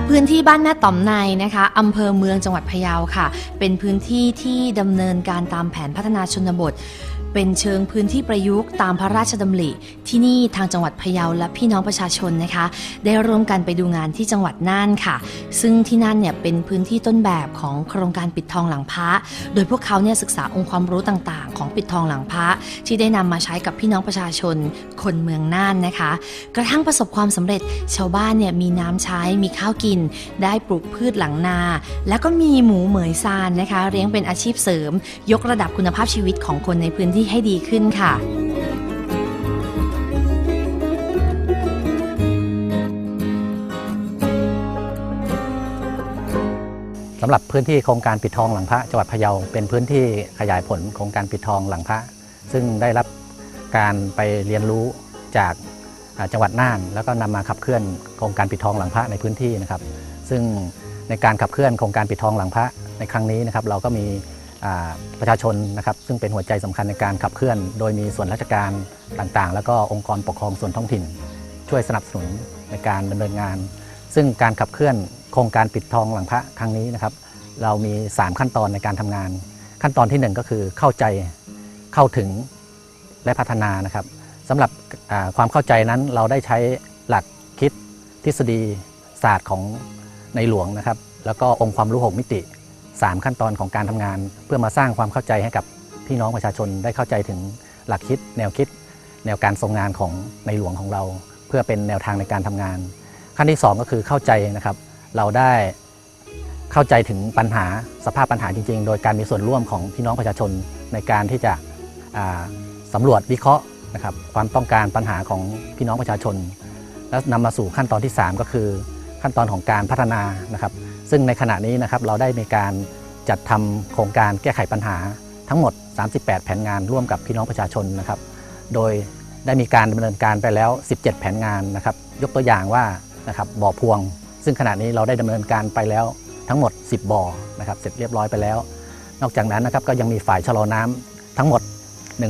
รับพื้นที่บ้านแม่ต่อมในนะคะอำเภอเมืองจังหวัดพะเยาค่ะ เป็นพื้นที่ที่ดำเนินการตามแผนพัฒนาชนบท เป็นเชิงพื้นที่ประยุกต์ตามพระราชดำริ ที่นี่ทางจังหวัดพะเยาและพี่น้องประชาชนนะคะ ได้ร่วมกันไปดูงานที่จังหวัดน่านค่ะ ซึ่งที่นั่นเนี่ยเป็นพื้นที่ต้นแบบของโครงการปิดทองหลังพระ โดยพวกเขาเนี่ยศึกษาองค์ความรู้ต่างๆ ของปิดทองหลังพระที่ได้นำมาใช้กับพี่น้องประชาชนคนเมืองน่านนะคะ กระทั่งประสบความสำเร็จชาวบ้านเนี่ยมีน้ำใช้มีข้าวกิน ได้ปลูกพืชหลังนา แล้วก็มีหมูเหมยซานนะคะเลี้ยงเป็นอาชีพเสริม ยกระดับคุณภาพชีวิตของคนในพื้นที่ให้ดีขึ้นค่ะ สำหรับพื้นที่โครงการปิดทองหลังพระจังหวัดพะเยาเป็นพื้นที่ขยายผลโครงการปิดทองหลังพระ ซึ่งได้รับการไปเรียนรู้จากจังหวัดน่าน แล้วก็นำมาขับเคลื่อนโครงการปิดทองหลังพระในพื้นที่นะครับ ซึ่งในการขับเคลื่อนโครงการปิดทองหลังพระในครั้งนี้นะครับ เราก็มีประชาชนนะครับ ซึ่งเป็นหัวใจสำคัญในการขับเคลื่อน โดยมีส่วนราชการต่างๆ แล้วก็องค์กรปกครองส่วนท้องถิ่น ช่วยสนับสนุนในการดำเนินงาน ซึ่งการขับเคลื่อน โครงการปิดทองหลังพระครั้งนี้นะครับ เรามี 3 ขั้นตอนในการทำงาน ขั้นตอนทีหนึ่1 ก็คือเข้าใจเข้าถึงและพัฒนานะครับสำหรับความเข้าใจนั้นเราได้ใช้หลักคิดทฤษฎีศาสตร์ของในหลวงนะครับ แล้วก็องค์ความรู้6มิติ 3 ขั้นตอนของการทำงาน เพื่อมาสร้างความเข้าใจให้กับพี่น้องประชาชนได้เข้าใจถึงหลักคิด แนวคิด แนวการทรงงานของในหลวงของเรา เพื่อเป็นแนวทางในการทำงาน ขั้นที่ 2 ก็คือเข้าใจนะครับ เราได้เข้าใจถึงปัญหาสภาพปัญหาจริง ๆ โดยการมีส่วนร่วมของพี่น้องประชาชนในการที่จะอ่าสำรวจวิเคราะห์นะครับความต้องการปัญหาของพี่น้องประชาชน แล้วนำมาสู่ขั้นตอนที่ 3 ก็คือ ขั้นตอนของการพัฒนานะครับ ซึ่งในขณะนี้นะครับเราได้มีการจัดทำโครงการแก้ไขปัญหาทั้งหมด 38 แผนงานร่วมกับพี่น้องประชาชนนะครับ โดยได้มีการดำเนินการไปแล้ว 17 แผนงานนะครับ ยกตัวอย่างว่านะครับบ่อพวง ซึ่งขณะนี้เราได้ดำเนินการไปแล้วทั้งหมด 10บ่อนะครับเสร็จเรียบร้อยไปแล้ว นอกจากนั้นนะครับก็ยังมีฝ่ายชะลอน้ำทั้งหมด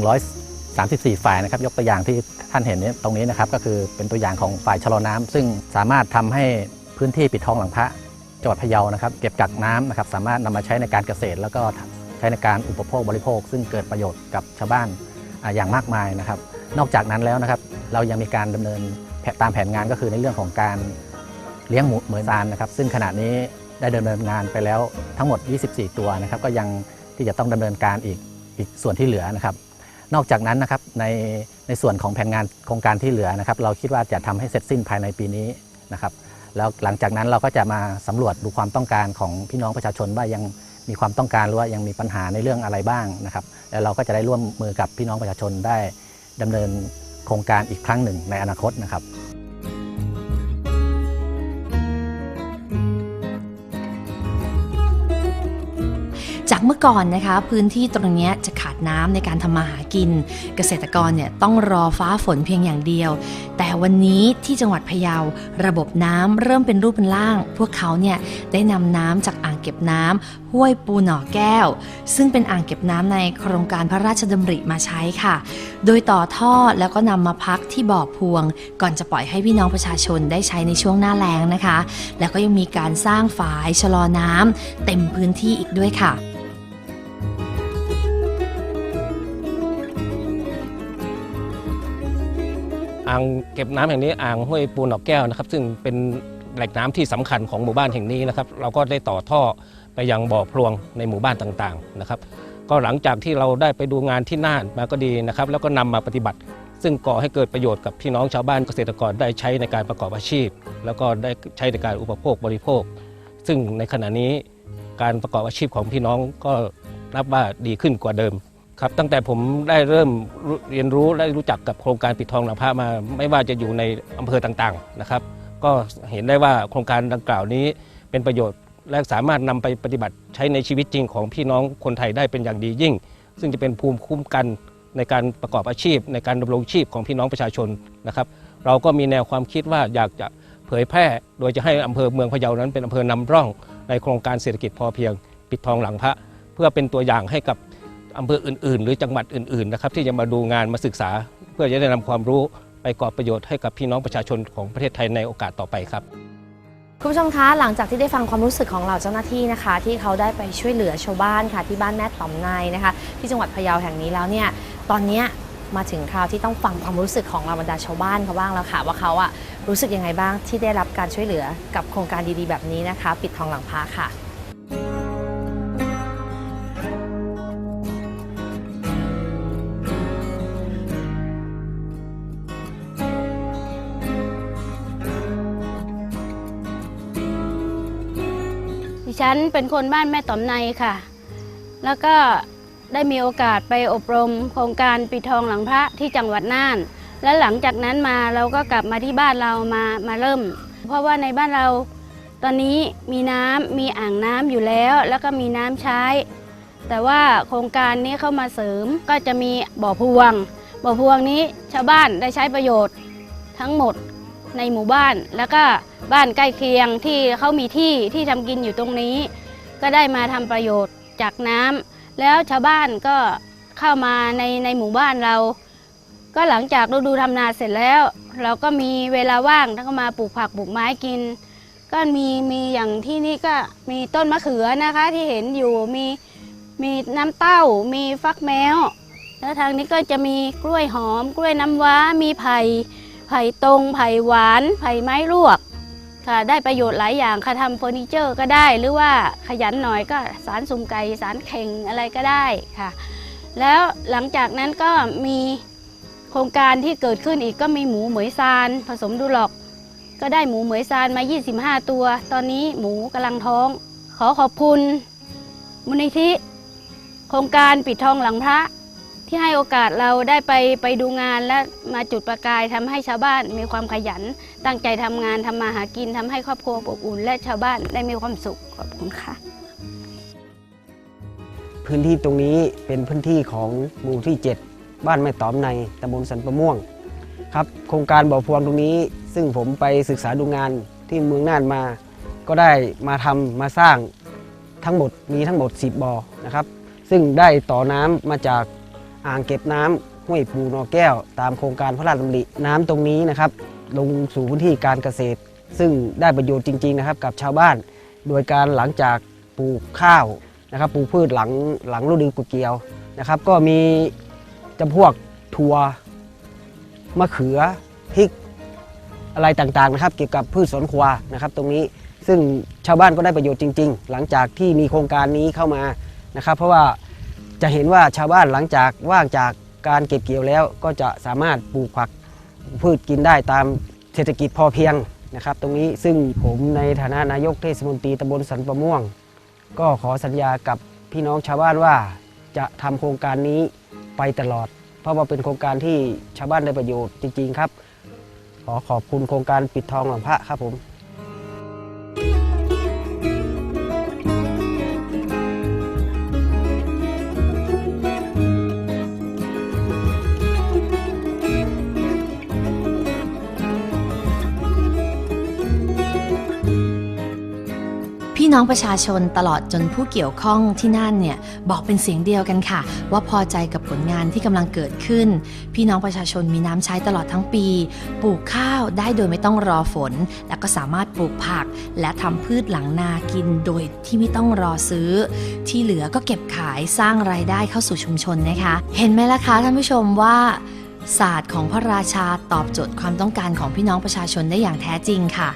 134 ฝ่ายนะครับ ยกตัวอย่างที่ท่านเห็นนี้ตรงนี้นะครับก็คือเป็นตัวอย่างของฝ่ายชะลอน้ำซึ่งสามารถทำให้พื้นที่ปิดทองหลังพระจังหวัดพะเยานะครับ เก็บกักน้ำนะครับสามารถนำมาใช้ในการเกษตร แล้วก็ใช้ในการอุปโภคบริโภค ซึ่งเกิดประโยชน์กับชาวบ้านอย่างมากมายนะครับ นอกจากนั้นแล้วนะครับ เรายังมีการดำเนินตามแผนงานก็คือในเรื่องของการ เลี้ยงหมูเหมือนซานนะครับ ซึ่งขณะนี้ได้ดำเนินงานไปแล้วทั้งหมด 24 ตัวนะครับ ก็ยังที่จะต้องดำเนินการอีกอีกส่วนที่เหลือนะครับ นอกจากนั้นนะครับในในส่วนของแผนงานโครงการที่เหลือนะครับ เราคิดว่าจะทำให้เสร็จสิ้นภายในปีนี้นะครับ แล้วหลังจากนั้นเราก็จะมาสำรวจดูความต้องการของพี่น้องประชาชนว่ายังมีความต้องการหรือว่ายังมีปัญหาในเรื่องอะไรบ้างนะครับ แล้วเราก็จะได้ร่วมมือกับพี่น้องประชาชนได้ดำเนินโครงการอีกครั้งหนึ่งในอนาคตนะครับ จากเมื่อก่อนนะคะ พื้นที่ตรงนี้จะขาดน้ำในการทำมาหากิน เกษตรกรเนี่ยต้องรอฟ้าฝนเพียงอย่างเดียว แต่วันนี้ที่จังหวัดพะเยา ระบบน้ำเริ่มเป็นรูปเป็นร่าง พวกเขาเนี่ยได้นำน้ำจากอ่างเก็บน้ำห้วยปูหน่อแก้ว ซึ่งเป็นอ่างเก็บน้ำในโครงการพระราชดำริมาใช้ค่ะ โดยต่อท่อแล้วก็นำมาพักที่บ่อพวง ก่อนจะปล่อยให้พี่น้องประชาชนได้ใช้ในช่วงหน้าแล้งนะคะ แล้วก็ยังมีการสร้างฝายชะลอน้ำเต็มพื้นที่อีกด้วยค่ะ อ่างเก็บน้ำแห่งนี้อ่างห้วยปูนหนอกแก้วนะครับ ซึ่งเป็นแหล่งน้ำที่สำคัญของหมู่บ้านแห่งนี้นะครับ เราก็ได้ต่อท่อไปยังบ่อพลวงในหมู่บ้านต่างๆนะครับ ก็หลังจากที่เราได้ไปดูงานที่น่านมาก็ดีนะครับ แล้วก็นำมาปฏิบัติ ซึ่งก่อให้เกิดประโยชน์กับพี่น้องชาวบ้านเกษตรกรได้ใช้ในการประกอบอาชีพ แล้วก็ได้ใช้ในการอุปโภคบริโภค ซึ่งในขณะนี้การประกอบอาชีพของพี่น้องก็นับว่าดีขึ้นกว่าเดิม ครับตั้งแต่ผมได้เริ่มเรียนรู้และรู้จักกับโครงการปิดทองหลังพระมา ไม่ว่าจะอยู่ในอำเภอต่างๆนะครับ ก็เห็นได้ว่าโครงการดังกล่าวนี้เป็นประโยชน์และสามารถนำไปปฏิบัติใช้ในชีวิตจริงของพี่น้องคนไทยได้เป็นอย่างดียิ่ง ซึ่งจะเป็นภูมิคุ้มกันในการประกอบอาชีพ ในการดำรงชีพของพี่น้องประชาชนนะครับ เราก็มีแนวความคิดว่าอยากจะเผยแพร่ โดยจะให้อำเภอเมืองพะเยานั้นเป็นอำเภอนำร่องในโครงการเศรษฐกิจพอเพียง ปิดทองหลังพระ เพื่อเป็นตัวอย่างให้กับ อำเภออื่น ๆ หรือจังหวัดอื่นๆนะครับที่จะมาดูงานมาศึกษา เพื่อจะได้นำความรู้ไปก่อประโยชน์ให้กับพี่น้องประชาชนของประเทศไทยในโอกาสต่อไปครับ คุณผู้ชมคะหลังจากที่ได้ฟังความรู้สึกของเหล่าเจ้าหน้าที่นะคะ ที่เขาได้ไปช่วยเหลือชาวบ้านค่ะที่บ้านแม่ต่อมในนะคะ ที่จังหวัดพะเยาแห่งนี้แล้วเนี่ยตอนเนี้ยมาถึงคราวที่ต้องฟังความรู้สึกของเราบรรดาชาวบ้านเขาบ้างแล้วค่ะ ว่าเขาอะรู้สึกยังไงบ้างที่ได้รับการช่วยเหลือกับโครงการดีๆ แบบนี้นะคะ ปิดทองหลังพระค่ะ ฉันเป็นคนบ้านแม่ต๋อมในค่ะ แล้วก็ได้มีโอกาสไปอบรม โครงการปิดทองหลังพระที่จังหวัดน่าน และหลังจากนั้นมาเราก็กลับมาที่บ้านเรามามาเริ่ม เพราะว่าในบ้านเราตอนนี้มีน้ำมีอ่างน้ำอยู่แล้ว แล้วก็มีน้ำใช้ แต่ว่าโครงการนี้เข้ามาเสริมก็จะมีบ่อพวง บ่อพวงนี้ชาวบ้านได้ใช้ประโยชน์ทั้งหมด ในหมู่บ้าน แล้วก็บ้านใกล้เคียงที่เขามีที่ที่ทำกินอยู่ตรงนี้ ก็ได้มาทำประโยชน์จากน้ำแล้วชาวบ้านก็เข้ามาในในหมู่บ้านเรา ก็หลังจากฤดูทำนาเสร็จแล้ว เราก็มีเวลาว่างแล้วก็มาปลูกผักปลูกไม้กิน ก็มีมีอย่างที่นี่ก็มีต้นมะเขือนะคะที่เห็นอยู่มีมีน้ำเต้า มีฟักแมว แล้วทางนี้ก็จะมีกล้วยหอม กล้วยน้ำว้า มีไผ่ ไผ่ตรงไผ่หวานไผ่ไม้ลวกค่ะ ได้ประโยชน์หลายอย่างค่ะทำเฟอร์นิเจอร์ก็ได้ หรือว่าขยันหน่อยก็สารสุ่มไก่สารเข่งอะไรก็ได้ค่ะ แล้วหลังจากนั้นก็มีโครงการที่เกิดขึ้นอีกก็มีหมูเหมยซาน ผสมดูหลอก ก็ได้หมูเหมยซานมา 25 ตัว ตอนนี้หมูกำลังท้อง ขอขอบคุณ มูลนิธิ โครงการปิดทองหลังพระ ที่ให้โอกาสเราได้ไปไปดูงานและมาจุดประกายทำให้ชาวบ้านมีความขยัน ตั้งใจทำงานทำมาหากินทำให้ครอบครัวอบอุ่น และชาวบ้านได้มีความสุขขอบคุณค่ะ พื้นที่ตรงนี้เป็นพื้นที่ของหมู่ที่ 7 บ้านแม่ตอมในตำบลสันประม่วงครับโครงการบ่อพวงตรงนี้ ซึ่งผมไปศึกษาดูงานที่เมืองน่านมา ก็ได้มาทำมาสร้างทั้งหมดมีทั้งหมด 10บ่อนะครับ ซึ่งได้ต่อน้ำมาจาก อ่างเก็บน้ำห้วยปูนอแก้ว ตามโครงการพระราชดำริน้ำตรงนี้นะครับ ลงสู่พื้นที่การเกษตร ซึ่งได้ประโยชน์จริง ๆนะครับ กับชาวบ้าน โดยการหลังจากปลูกข้าวนะครับปลูกพืชหลังหลังฤดูกุเกียวนะครับ ก็มีจำพวกถั่วมะเขือพริกอะไรต่างๆนะครับ เกี่ยวกับพืชสวนครัวนะครับ ตรงนี้ซึ่งชาวบ้านก็ได้ประโยชน์จริง ๆ หลังจากที่มีโครงการนี้เข้ามานะครับ เพราะว่า จะเห็นว่าชาวบ้านหลังจากว่างจากการเก็บเกี่ยวแล้ว ก็จะสามารถปลูกผักพืชกินได้ตามเศรษฐกิจพอเพียงนะครับ ตรงนี้ซึ่งผมในฐานะนายกเทศมนตรีตำบลสันประม่วง ก็ขอสัญญากับพี่น้องชาวบ้านว่าจะทำโครงการนี้ไปตลอด เพราะว่าเป็นโครงการที่ชาวบ้านได้ประโยชน์จริง ๆ ครับ ขอขอบคุณโครงการปิดทองหลังพระครับผม พี่น้องประชาชนตลอดจนผู้เกี่ยวข้องที่นั่นเนี่ยบอกเป็นเสียงเดียวกันค่ะ ว่าพอใจกับผลงานที่กำลังเกิดขึ้น พี่น้องประชาชนมีน้ำใช้ตลอดทั้งปี ปลูกข้าวได้โดยไม่ต้องรอฝน แล้วก็สามารถปลูกผัก และทำพืชหลังนากินโดยที่ไม่ต้องรอซื้อ ที่เหลือก็เก็บขายสร้างรายได้เข้าสู่ชุมชนนะคะ เห็นไหมล่ะคะท่านผู้ชมว่าศาสตร์ของพระราชาตอบโจทย์ความต้องการของพี่น้องประชาชนได้อย่างแท้จริงค่ะ